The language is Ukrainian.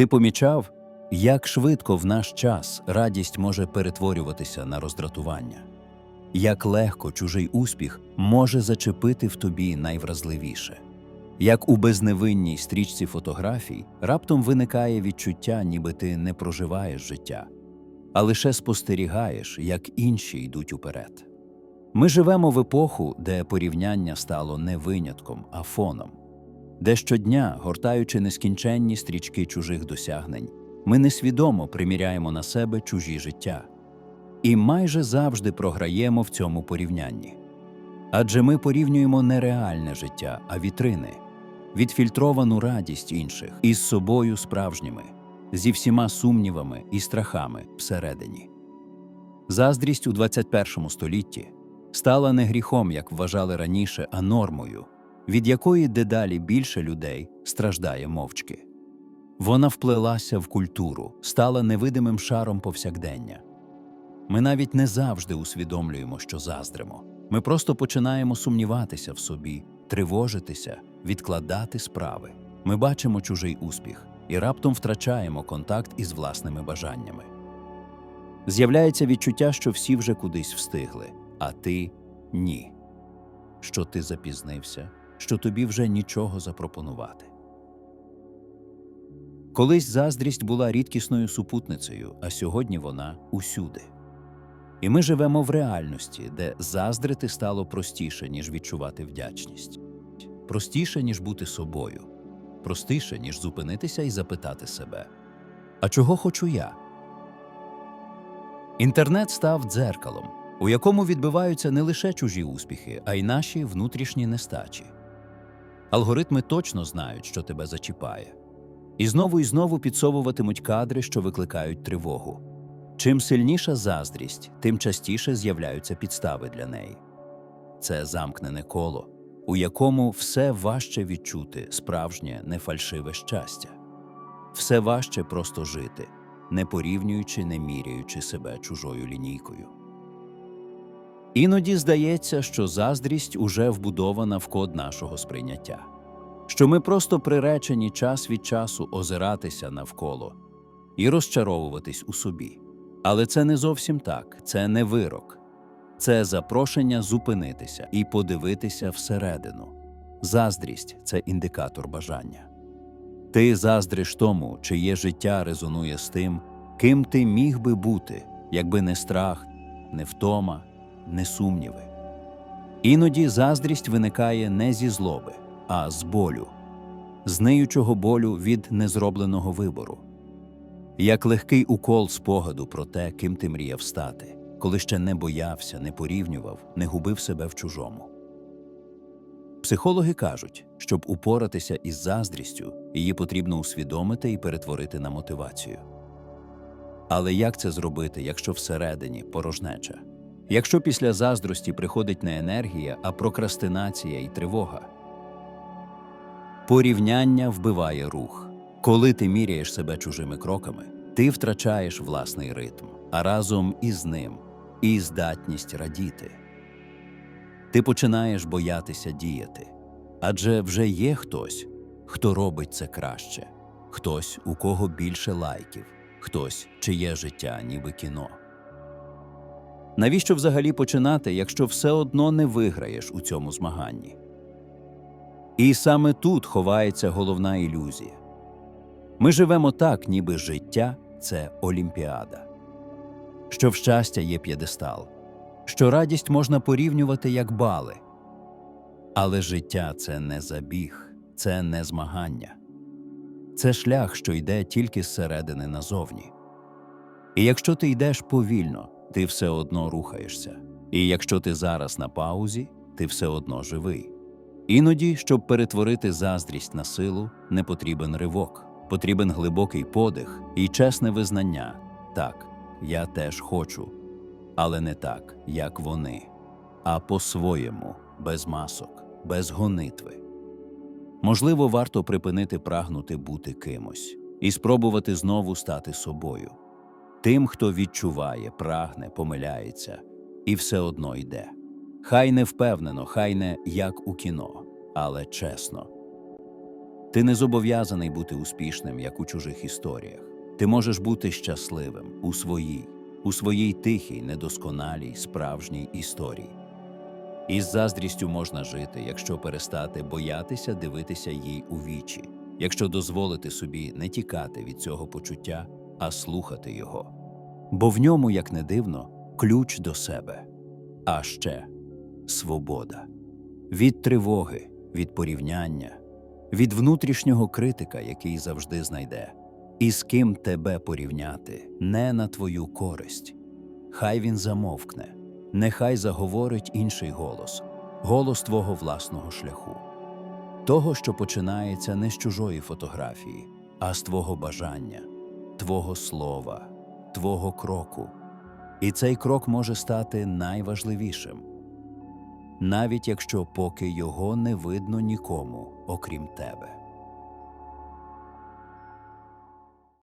Ти помічав, як швидко в наш час радість може перетворюватися на роздратування, як легко чужий успіх може зачепити в тобі найвразливіше, як у безневинній стрічці фотографій раптом виникає відчуття, ніби ти не проживаєш життя, а лише спостерігаєш, як інші йдуть уперед. Ми живемо в епоху, де порівняння стало не винятком, а фоном, де щодня, гортаючи нескінченні стрічки чужих досягнень, ми несвідомо приміряємо на себе чужі життя і майже завжди програємо в цьому порівнянні. Адже ми порівнюємо не реальне життя, а вітрини, відфільтровану радість інших із собою справжніми, зі всіма сумнівами і страхами всередині. Заздрість у 21 столітті стала не гріхом, як вважали раніше, а нормою, від якої дедалі більше людей страждає мовчки. Вона вплелася в культуру, стала невидимим шаром повсякдення. Ми навіть не завжди усвідомлюємо, що заздримо. Ми просто починаємо сумніватися в собі, тривожитися, відкладати справи. Ми бачимо чужий успіх і раптом втрачаємо контакт із власними бажаннями. З'являється відчуття, що всі вже кудись встигли, а ти ні. Що ти запізнився, що тобі вже нічого запропонувати. Колись заздрість була рідкісною супутницею, а сьогодні вона усюди. І ми живемо в реальності, де заздрити стало простіше, ніж відчувати вдячність, простіше, ніж бути собою, простіше, ніж зупинитися і запитати себе: А чого хочу я? Інтернет став дзеркалом, у якому відбиваються не лише чужі успіхи, а й наші внутрішні нестачі. Алгоритми точно знають, що тебе зачіпає, і знову і знову підсовуватимуть кадри, що викликають тривогу. Чим сильніша заздрість, тим частіше з'являються підстави для неї. Це замкнене коло, у якому все важче відчути справжнє нефальшиве щастя, все важче просто жити, не порівнюючи, не міряючи себе чужою лінійкою. Іноді здається, що заздрість уже вбудована в код нашого сприйняття, що ми просто приречені час від часу озиратися навколо і розчаровуватись у собі. Але це не зовсім так, це не вирок, це запрошення зупинитися і подивитися всередину. Заздрість це індикатор бажання. Ти заздриш тому, чиє життя резонує з тим, ким ти міг би бути, якби не страх, не втома, не сумніви. Іноді заздрість виникає не зі злоби, а з болю, з болю від незробленого вибору як легкий укол спогаду про те, ким ти мріяв стати, коли ще не боявся, не порівнював, не губив себе в чужому. Психологи кажуть, щоб упоратися із заздрістю, її потрібно усвідомити і перетворити на мотивацію. Але як це зробити, якщо всередині порожнеча? Якщо після заздрості приходить не енергія, а прокрастинація і тривога? Порівняння вбиває рух. Коли ти міряєш себе чужими кроками, ти втрачаєш власний ритм, а разом із ним і здатність радіти. Ти починаєш боятися діяти, адже вже є хтось, хто робить це краще, хтось, у кого більше лайків, хтось, чиє життя ніби кіно. Навіщо взагалі починати, якщо все одно не виграєш у цьому змаганні? І саме тут ховається головна ілюзія. Ми живемо так, ніби життя це олімпіада, що в щастя є п'єдестал, що радість можна порівнювати як бали. Але життя це не забіг, це не змагання, це шлях, що йде тільки зсередини назовні. І якщо ти йдеш повільно, ти все одно рухаєшся. І якщо ти зараз на паузі, ти все одно живий. Іноді, щоб перетворити заздрість на силу, не потрібен ривок. Потрібен глибокий подих і чесне визнання так, я теж хочу, але не так, як вони, а по-своєму, без масок, без гонитви. Можливо, варто припинити прагнути бути кимось і спробувати знову стати собою, тим, хто відчуває, прагне, помиляється і все одно йде. Хай не впевнено, хай не як у кіно, але чесно. Ти не зобов'язаний бути успішним, як у чужих історіях. Ти можеш бути щасливим у своїй, у своїй тихій, недосконалій, справжній історії. Із заздрістю можна жити, якщо перестати боятися дивитися їй у вічі, якщо дозволити собі не тікати від цього почуття, а слухати його. Бо в ньому, як не дивно, ключ до себе, а ще свобода від тривоги, від порівняння, від внутрішнього критика, який завжди знайде, і з ким тебе порівняти, не на твою користь. Хай він замовкне, нехай заговорить інший голос, голос твого власного шляху, того, що починається не з чужої фотографії, а з твого бажання, твого слова, твого кроку. І цей крок може стати найважливішим, навіть якщо поки його не видно нікому, окрім тебе.